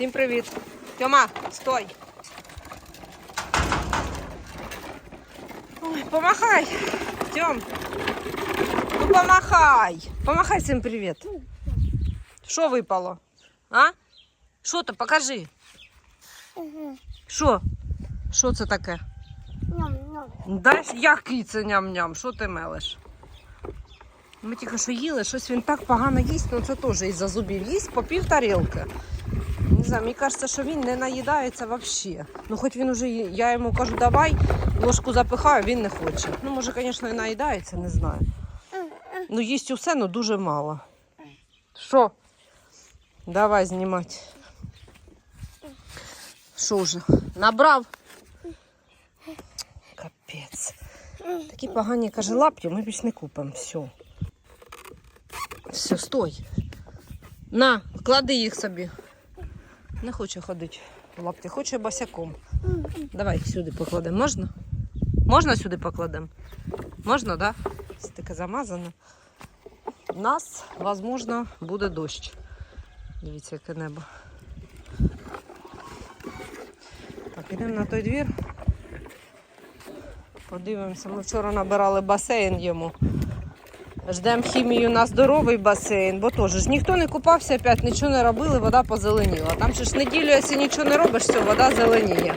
Всім привіт. Тьома, стой. Ой, помахай. Тьом. Ну помахай. Помахай всім привіт. Що випало? А? Що то? Покажи. Що? Що це таке? Дай який це ням-ням, що ти мелиш? Ми тільки що їли, щось він так погано їсть, ну це теж із-за зубів їсть по пів тарілки. Не знаю, мені кажеться, що він не наїдається взагалі. Ну хоч він уже, я йому кажу, давай, ложку запихаю, він не хоче. Ну, може, звісно, і наїдається, не знаю. Ну, їсть усе, але дуже мало. Що? Давай знімати. Що вже? Набрав? Капець. Такі погані, каже, лапті, ми більш не купимо. Все. Все, стой. На, клади їх собі. Не хоче ходити в лапті, хоче босяком. Давай сюди покладемо. Можна? Можна сюди покладемо? Можна, так? Да? Це таке замазане. У нас, можливо, буде дощ. Дивіться, яке небо. Так, ідемо на той двір. Подивимося, ми вчора набирали басейн йому. Ждемо хімію на здоровий басейн, бо теж ніхто не купався опять, нічого не робили, вода позеленіла. Там же ж неділю, якщо нічого не робиш, все, вода зеленіє.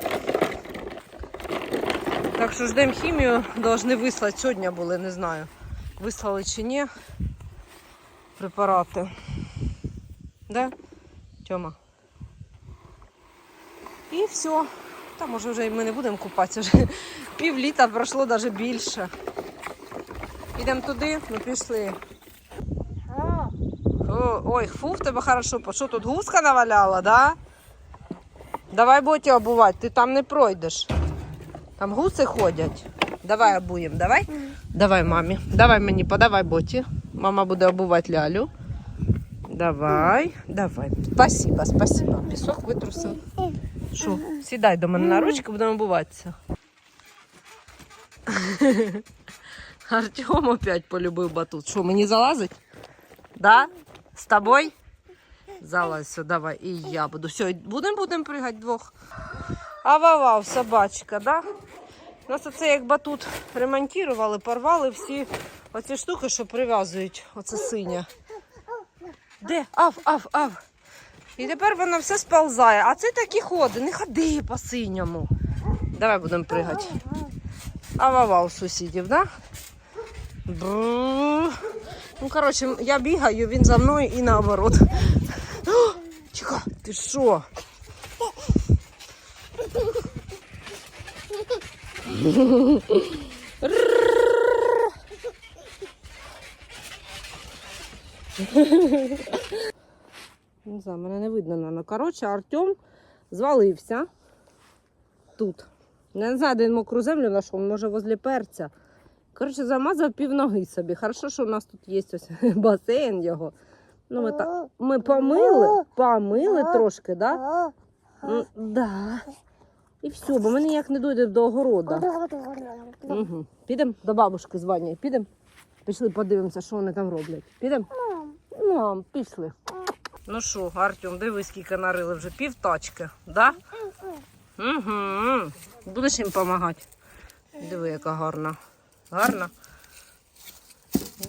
Так що ждемо хімію, повинні вислати. Сьогодні були, не знаю, вислали чи ні. Препарати. Да? Тьома. І все. Та може вже ми не будемо купатися. Пів літа пройшло навіть більше. Ідемо туди, ну пішли. О, ой, фу, в тебе хорошо. Що тут гуска наваляла, да? Давай боті обувати, ти там не пройдеш. Там гуси ходять. Давай обуємо, давай. Давай мамі. Давай мені, подавай боті. Мама буде обувати лялю. Давай, давай. Спасибо, спасибо. Пісок витрусив. Що? Сідай до мене на ручки, будемо обуватися. Артем опять полюбив батут. Що, мені залазить? Да? З тобою? Залазь, все, давай. І я буду. Все, будемо будемо пригати двох. А вау, собачка, да? У нас оце як батут ремонтували, порвали всі оці штуки, що прив'язують. Оце синя. Де? Ав, ав, ав. І тепер воно все сползає. А це такі ходи, не ходи по синьому. Давай будемо пригати. А вава у сусідів, да? Ну, коротше, я бігаю, він за мною і наоборот. О, ти що? Не знаю, мене не видно, наверное. Коротше, Артем звалився тут. Не знаю, де він мокру землю знайшов, може возле перця. Коротше, замазав пів ноги собі. Хорошо, що у нас тут є ось басейн його. Ну, ми, та... ми помили, помили трошки, да? М, Да. І все, бо ми ніяк не дійде до огорода. Угу. Підемо до бабушки з Ванею. Підемо? Пішли подивимося, що вони там роблять. Підемо? Мам, пішли. Ну що, Артем, дивись, скільки нарили вже пів тачки, да? Угу. Будеш їм допомагати? Диви, яка гарна. Гарна?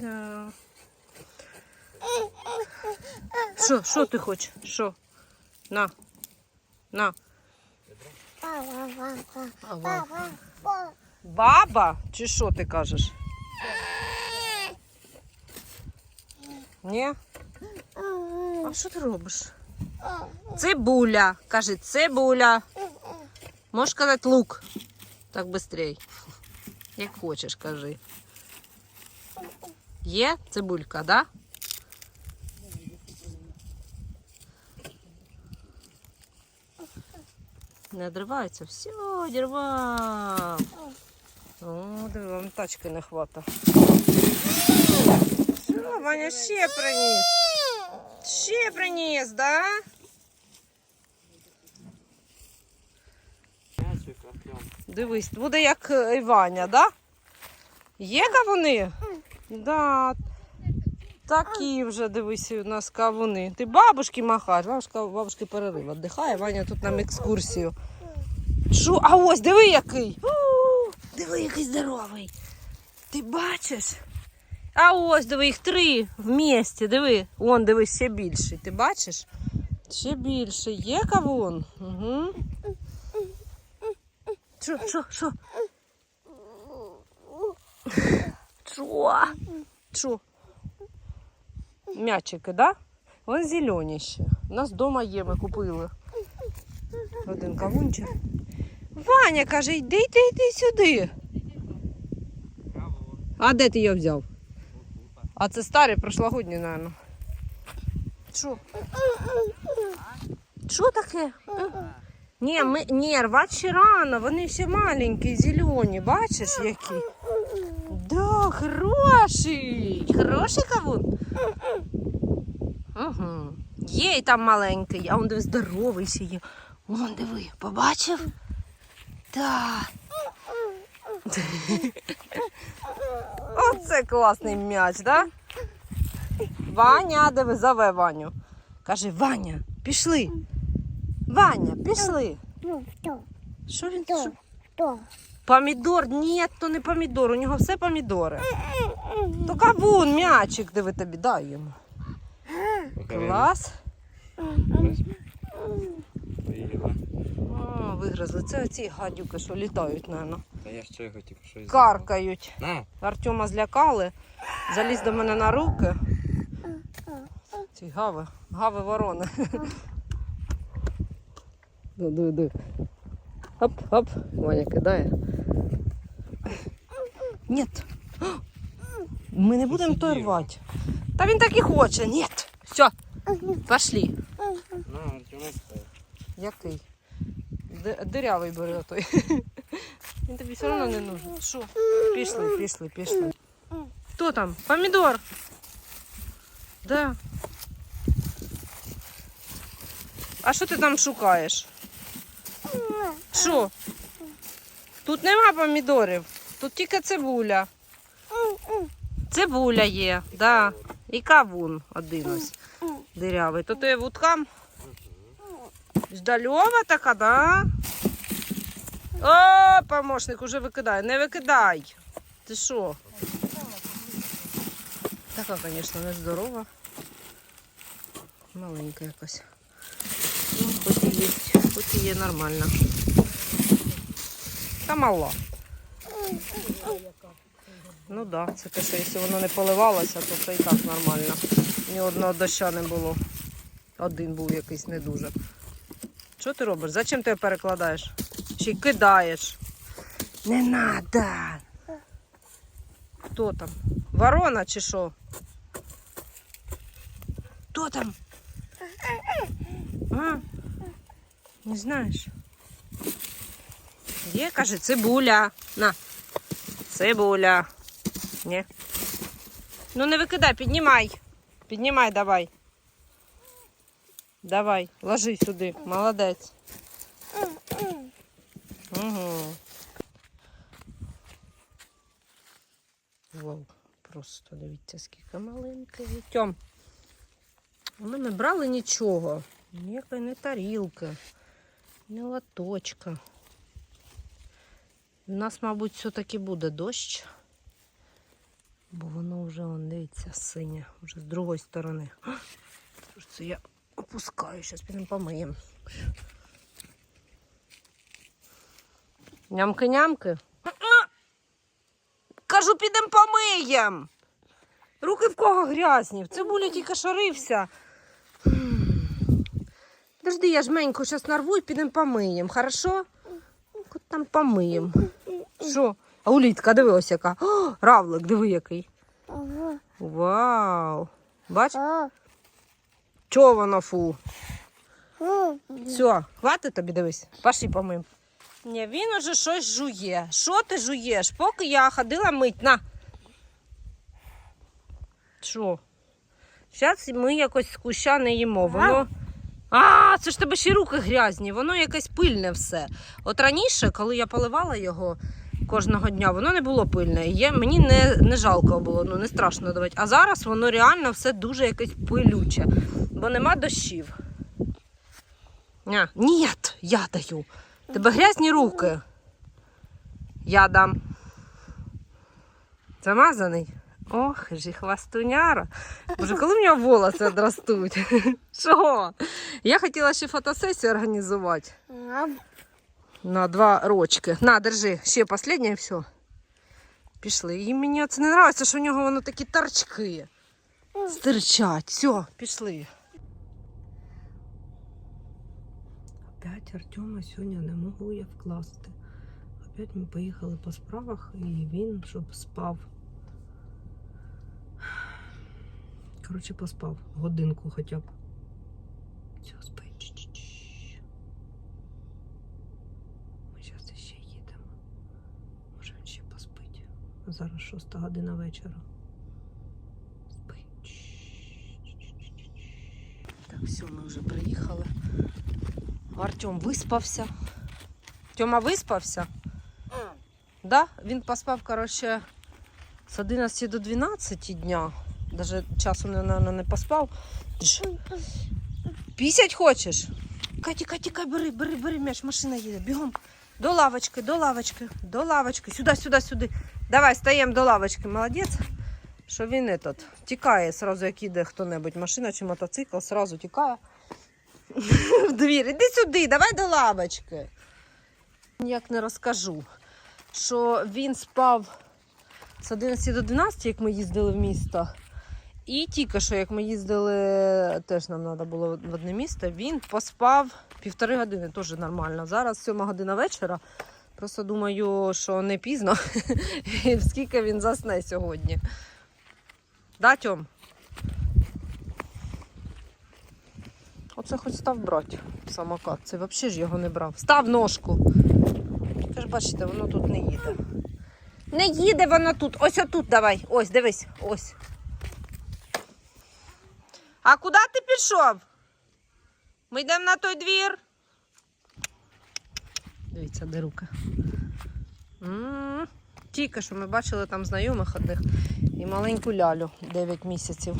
Да. Що, що ти хочеш? Що? На. На. Ага. Баба? Чи що ти кажеш? Ні? А що ти робиш? Цибуля. Кажи, цибуля. Можеш сказати лук. Так швидше. Як хочеш, кажи. Є цибулька, да? Не одривається. Все, одірвав. О, диви, вам тачки не хвата. Все, Ваня ще приніс. Ще приніс, да? Дивись, буде як е, і Ваня, да? Є кавуни? Да. Такі вже дивись у нас кавуни. Ти бабушки махаєш, бабушка, бабушки перерив віддихає, Ваня тут нам екскурсію. Що? А ось диви який. Диви, який здоровий. Ти бачиш? А ось диви, їх три в місті. Диви, вон диви ще більший. Ти бачиш? Ще більше. Є кавун? Угу. Що? М'ячики, да? Вон зелені ще. У нас вдома є, ми купили. Один кавунчик. Ваня каже, йди, йди, йди сюди. А де ти його взяв? А це старий, прошлогодній, мабуть. Що? Що таке? Ні, ми, ні, рвати рано, вони ще маленькі, зелені, бачиш які? Да, хороший. Хороший кавун. Угу. Є і там маленький, а он диви здоровий ще є. Вон диви, побачив? Так. Оце класний м'яч, да? Ваня, диви, зове Ваню. Каже, Ваня, пішли. Ваня, пішли. Ну, то, Що він? то, Що? то. Помідор? Ні, то не помідор, у нього все помідори. То кавун, м'ячик, диви тобі, дай йому. Клас. Поїла. О, вигризли. Це ці гадюки, що літають, напевно. Та я ще його тільки щось. Каркають. На, Артема злякали, заліз до мене на руки. Ці гави, гави ворони. Ду, ду, ду. Хоп, хоп, Ваня кидає. Ні. Ми не будемо то рвати. Та він так і хоче. Ні. Все, пошли. Який? Ди- Дирявий бери той. Він тобі все одно не нужен. Що? Пішли, пішли, пішли. Хто там? Помідор. Да. А що ти там шукаєш? Що? Тут нема помідорів. Тут тільки цибуля. Цибуля є, да. І кавун один ось дирявий. То ти вудкам? Ждальова така, да? О, помощник уже викидає. Не викидай. Ти що? Така, звісно, нездорова. Маленька якась. Ну, хоч і є, хоч і є нормально. Та мала. Ну так, да, це те, що якщо воно не поливалося, то це і так нормально. Ні одного доща не було. Один був якийсь не дуже. Що ти робиш? Зачем ти його перекладаєш? Чи кидаєш? Не надо. Хто там? Ворона чи що? Хто там? А? Не знаєш? Є, каже, цибуля. На. Цибуля. Ні. Ну не викидай, піднімай. Піднімай давай. Давай, ложи сюди. Молодець. Угу. Вау, просто дивіться, скільки маленький. Тьом. Ми не брали нічого. Ніякої не тарілки, не лоточка. У нас, мабуть, все-таки буде дощ. Бо воно вже, он, дивіться, синє, вже з другої сторони. Це я опускаю, зараз підемо помиємо. Нямки-нямки. Кажу, підемо помиєм. Руки в кого грязні. В цибулі тільки шарився. Подожди, я жменьку зараз нарву і підемо помиєм, хорошо? Там помиєм. Що? А улітка, диви ось яка. О, равлик, диви який. Вау. Бач, чого воно фу? Все, хватить тобі дивись. Пошли помиємо. Ні, він уже щось жує. Що ти жуєш? Поки я ходила мить. На. Що? Зараз ми якось з куща не їмо. Воно. А, це ж тебе ще руки грязні, воно якесь пильне все. От раніше, коли я поливала його, кожного дня, воно не було пильне. Є, мені не, не жалко було, ну не страшно давати. А зараз воно реально все дуже якесь пилюче, бо нема дощів. Ні, я даю. Тебе грязні руки. Я дам. Замазаний. Ох, же хвастуняра. Боже, коли в нього волоси одростуть? Що? Я хотіла ще фотосесію організувати на два рочки. На, держи, ще останнє і все. Пішли. І мені це не подобається, що в нього воно такі торчки. Стирчать. Все, пішли. Опять Артема сьогодні не можу я вкласти. Опять ми поїхали по справах, і він щоб спав. Коротше, поспав годинку хоча б. Все, спить. Ми зараз ще їдемо. Може він ще поспить. А зараз шоста година вечора. Спить. Так, все, ми вже приїхали. Артем виспався. Тьома виспався? Да? Він поспав, коротше, з 11 до 12 дня. Даже часу, наверное, не поспав. Пісять хочеш? Каті, Каті, бери, бери, бери м'яч, машина їде. Бігом. До лавочки, до лавочки, до лавочки. Сюди, сюди, сюди. Давай, стаємо до лавочки. Молодець. Що він этот, тікає, сразу, як іде хто-небудь, машина чи мотоцикл, сразу тікає. В двір. Іди сюди, давай до лавочки. Ніяк не розкажу, що він спав з 11 до 12, як ми їздили в місто. І тільки що, як ми їздили, теж нам треба було в одне місто, він поспав півтори години, теж нормально. Зараз сьома година вечора. Просто думаю, що не пізно, скільки він засне сьогодні. Да, Тьом? Оце хоч став брати самокат. Це взагалі ж його не брав. Став ножку. Ви ж бачите, воно тут не їде. Не їде воно тут. Ось отут давай. Ось, дивись, ось. А куди ти пішов? Ми йдемо на той двір. Дивіться, де рука. Тільки що ми бачили там знайомих одних і маленьку лялю 9 місяців.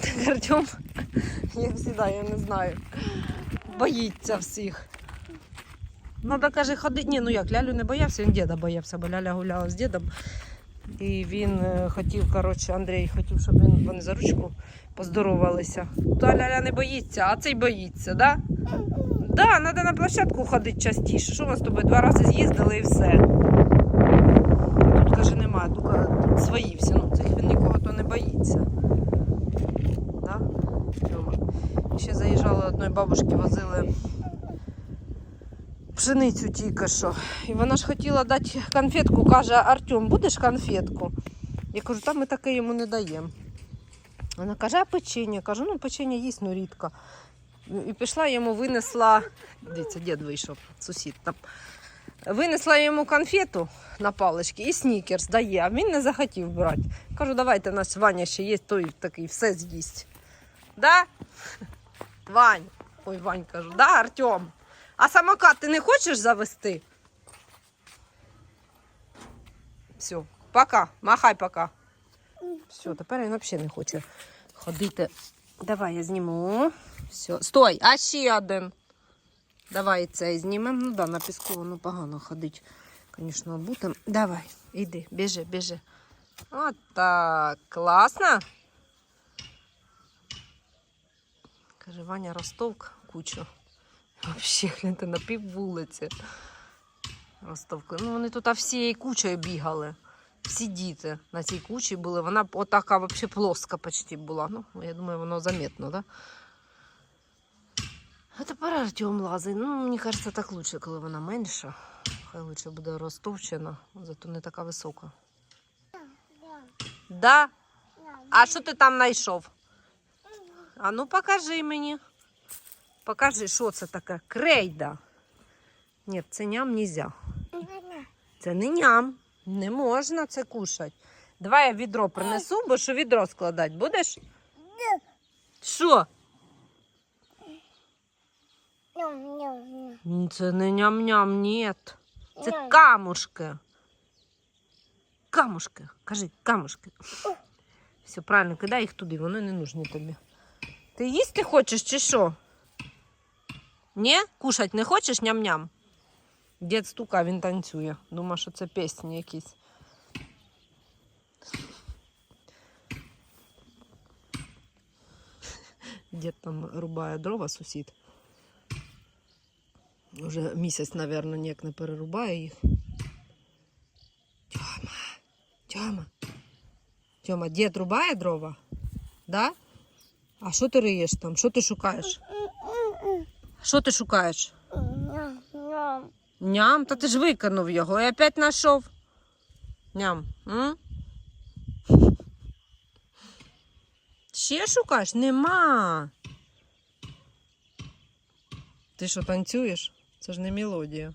Так Артем, як завжди, я не знаю. Боїться всіх. Надо, каже, ходити. Ні, ну як, лялю не боявся, він діда боявся, бо ляля гуляла з дідом. І він е, хотів, коротше, Андрій хотів, щоб він, вони за ручку поздоровалися. Та ляля не боїться, а цей боїться, да? Да, треба на площадку ходити частіше. Що ми з тобою два рази з'їздили і все. Тут, каже, немає, тільки свої всі. Ну, цих він нікого то не боїться. Да? Ще заїжджали одної бабушки, возили пшеницю тільки що. І вона ж хотіла дати конфетку, каже, Артем, будеш конфетку? Я кажу, та ми таке йому не даємо. Вона каже, а печення? Кажу, ну печення їсть, ну рідко. І пішла йому, винесла. Дивіться, дід вийшов, сусід там. Винесла йому конфету на палички і снікерс дає, а він не захотів брати. Кажу, давайте у нас Ваня ще є, той такий все з'їсть. Да? Вань. Ой, Вань кажу, да, Артем. А самокат ти не хочеш завести? Все, пока, махай пока. Все, тепер він взагалі не хоче ходити. Давай я зніму. Все. Стой, а ще один. Давай цей знімемо. Ну да, на піску воно погано ходить. Звісно, бутом. Давай, іди, біжи, біжи. От так. Класно. Каже, Ваня Ростовк кучу. Взагалі, гляньте, на пів вулиці. Ростовки. Ну, вони тут всією кучою бігали. Всі діти на цій кучі були. Вона отака взагалі плоска почти була. Ну, я думаю, воно заметно, да? А тепер Артем лазить. Ну, мені кажеться, так лучше, коли вона менша. Хай лучше буде розтовчена, зато не така висока. Да? А що ти там знайшов? А ну покажи мені. Покажи, що це таке. Крейда. Ні, це ням нельзя. Це не ням. Не можна це кушати. Давай я відро принесу, бо що відро складати будеш? Що? Це не ням-ням, ні. Це камушки. Камушки. Кажи, камушки. Все, правильно, кидай їх туди, вони не нужні тобі. Ти їсти хочеш чи що? Ні? Кушать не хочеш ням-ням? Дід стука, він танцює. Думаю, що це пісні якісь. Дід там рубає дрова, сусід. Уже місяць, мабуть, ніяк не перерубає їх. Тьома, Тьома. Тьома, дід рубає дрова? Да? А що ти риєш там? Що ти шукаєш? Що ти шукаєш? Ням, ням. Ням, та ти ж викинув його і опять знайшов. Ням. М? Ще шукаєш? Нема. Ти що, танцюєш? Це ж не мелодія.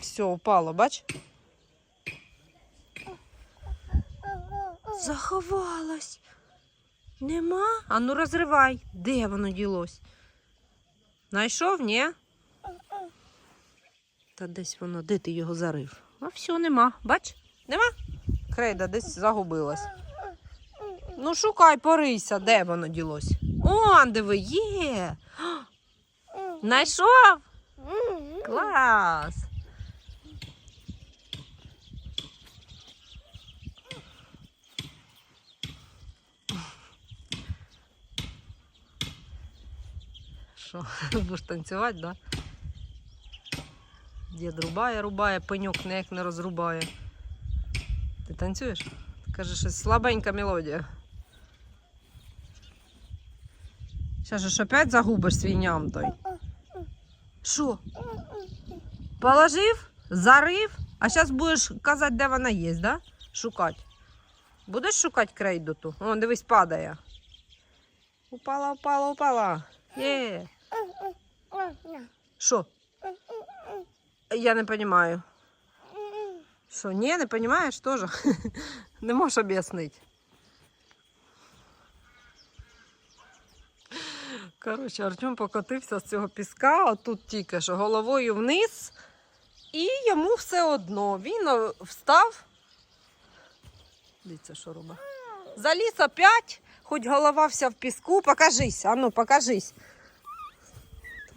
Все, упало, бач? Заховалась. Нема? А ну розривай. Де воно ділось? Найшов, ні? Та десь воно, де ти його зарив? А все, нема. Бач? Нема? Крейда десь загубилась. Ну, шукай, порися, де воно ділось. О, диви, є. Найшов? Клас. Що, будеш танцювати, да? Дід рубає, рубає, пеньок ніяк не розрубає. Ти танцюєш? Каже, щось слабенька мелодія. Зараз ж опять загубиш свій ням той. Що? Положив, зарив, а зараз будеш казати, де вона є, да? Шукати. Будеш шукати крейду ту? О, дивись, падає. Упала, упала, упала. Є. Що? Я не розумію. Що, ні, не розумієш теж? Не можеш об'яснити. Коротше, Артем покотився з цього піска, отут тільки що головою вниз, і йому все одно. Він встав. Дивіться, що робить. Заліз опять, хоч голова вся в піску. Покажись, а ну, покажись.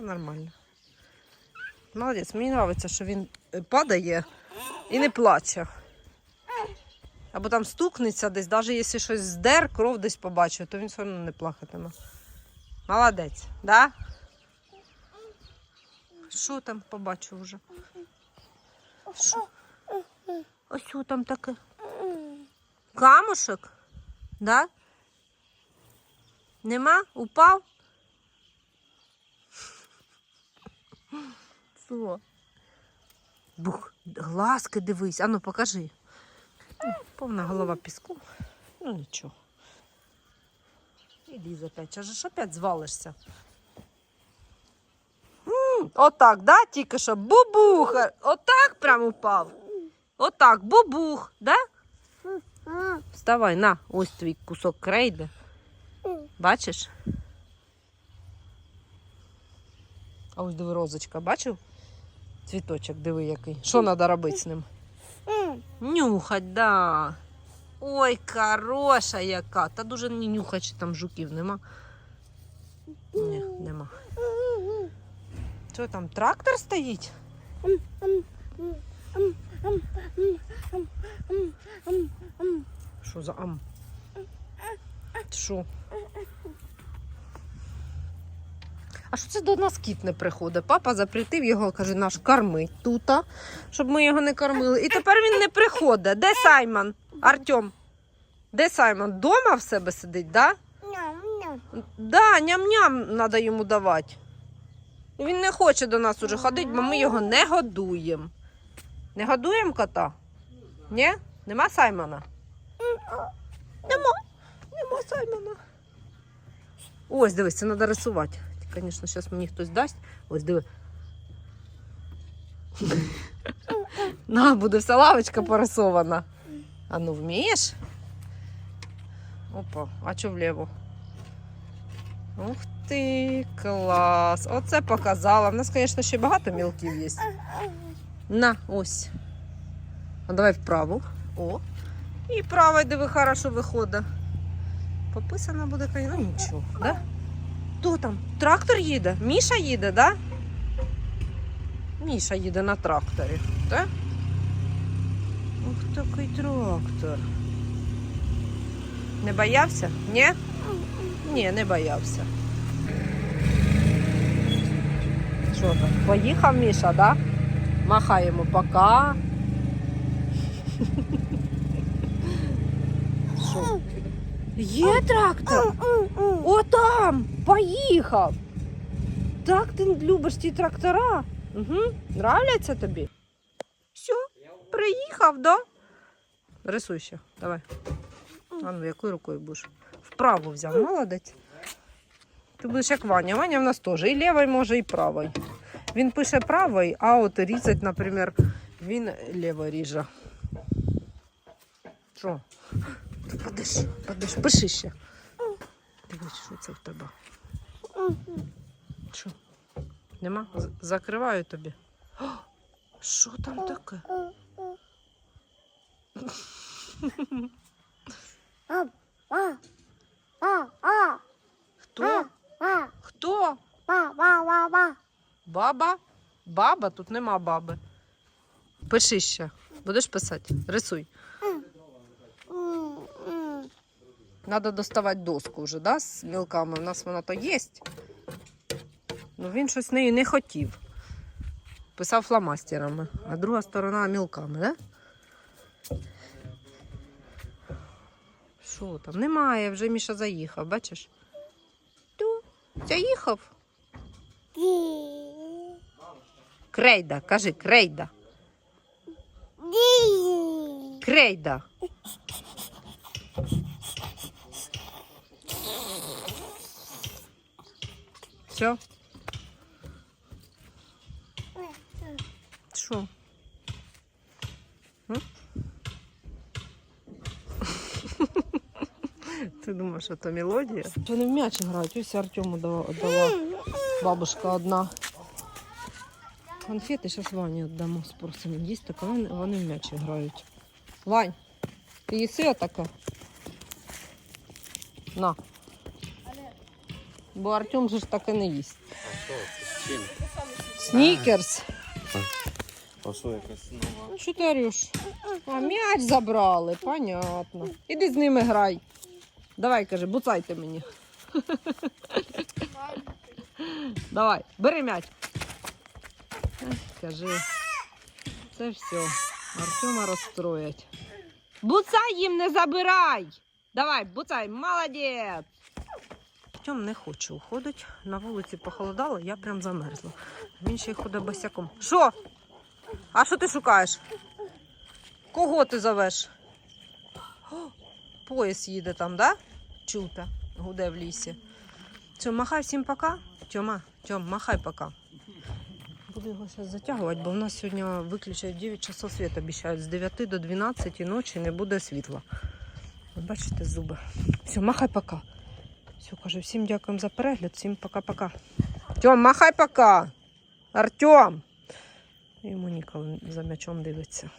Нормально. Молодець, мені подобається, що він е, падає і не плаче. Або там стукнеться десь, навіть якщо щось здер, кров десь побачив, то він все одно не плакатиме. Молодець, да? Що там побачив вже? Що? Ось що там таке? Камушек? Да? Нема? Упав? Що? Бух, глазки дивись, ану покажи. Ну, Повна голова піску. Ну нічого. І ліз опять. Ж опять звалишся. Отак, да? Тільки що бубух. Отак прям упав. Отак, бубух, да? Вставай, на, ось твій кусок крейди. Бачиш? А ось диви розочка, бачив? Цвіточок, диви який. Що треба робити з ним? Нюхать, да. Ой, хороша яка. Та дуже не нюхать, що там жуків нема. Ні, нема. Що там, трактор стоїть? Що за ам? Що? А що це до нас кіт не приходить? Папа запретив його, каже, наш кормить тут, щоб ми його не кормили. І тепер він не приходить. Де Саймон? Артем? Де Саймон? Дома в себе сидить, да? Да, ням-ням треба йому давати. Він не хоче до нас уже ходити, бо ми його не годуємо. Не годуємо кота? Ні? Нема Саймона? Нема. Нема Саймона. Ось, дивись, це треба рисувати. Звісно, зараз мені хтось дасть. Ось диви. На, буде вся лавочка порисована. А ну вмієш? Опа, а що вліво? Ух ти, клас! Оце показала. У нас, звісно, ще багато мілків є. На, ось. А давай вправо. О. І право, диви, хорошо виходить. Пописано буде, ну нічого, да? Хто там? Трактор їде? Міша їде, да? Міша їде на тракторі, так? Ух, такий трактор. Не боявся? Ні? Ні, не боявся. Що там? Поїхав Міша, да? Махай йому пока. Що? Є трактор? О, там! Поїхав! Так ти любиш ті трактора? Угу. Нравляться тобі? Все, приїхав, да? Рисуй ще, давай. А ну, якою рукою будеш? Вправо взяв, молодець. Ти будеш як Ваня. Ваня в нас теж і лівий може, і правий. Він пише правий, а от різать, наприклад, він ліво ріже. Що? Ти Падиш, падиш, пиши ще. Дивись, що це в тебе. Що? Нема? Закриваю тобі. О, Що там таке? Хто? Хто? ба, ба, ба, ба. Баба? Баба? Тут нема баби. Пиши ще. Будеш писати? Рисуй. М, м. Надо доставати доску вже, да, з мілками. У нас вона то є. Ну він щось нею не хотів. Писав фломастерами, а друга сторона мілками, да? Що там? Немає, вже Міша заїхав, бачиш? Ту, заїхав. Крейда, кажи, крейда. Крейда. Все? Що? Ти думаєш, що це мелодія? Вони в м'яч грають, ось Артему дала, бабушка одна. Конфети зараз Вані віддамо, спросимо. Їсть таке, вони, в м'яч грають. Вань, ти їси отаке? На. Бо Артем же ж таке не їсть. А що? З чим? Снікерс. А що якась нова? Ну, що ти орєш? А, м'яч забрали, понятно. Іди з ними грай. Давай, каже, буцайте мені. Давай, бери м'яч. Ех, Кажи. Це все. Артема розстроять. Буцай їм не забирай! Давай, буцай, молодець! Артем не хоче уходить. На вулиці похолодало, я прям замерзла. Він ще й ходить босяком. Що? А що ти шукаєш? Кого ти зовеш? О, поїзд їде там, да? Чута, гуде в лісі. Все, махай всім пока. Тьома, Тьом, махай пока. Буду його зараз затягувати, бо в нас сьогодні виключають 9 часов світу, обіцяють. З 9 до 12 ночі не буде світла. Ви бачите зуби. Все, махай пока. Все, кажу, всім дякуємо за перегляд, всім пока-пока. Тьом, махай пока. Артем. Йому ніколи за м'ячом дивиться.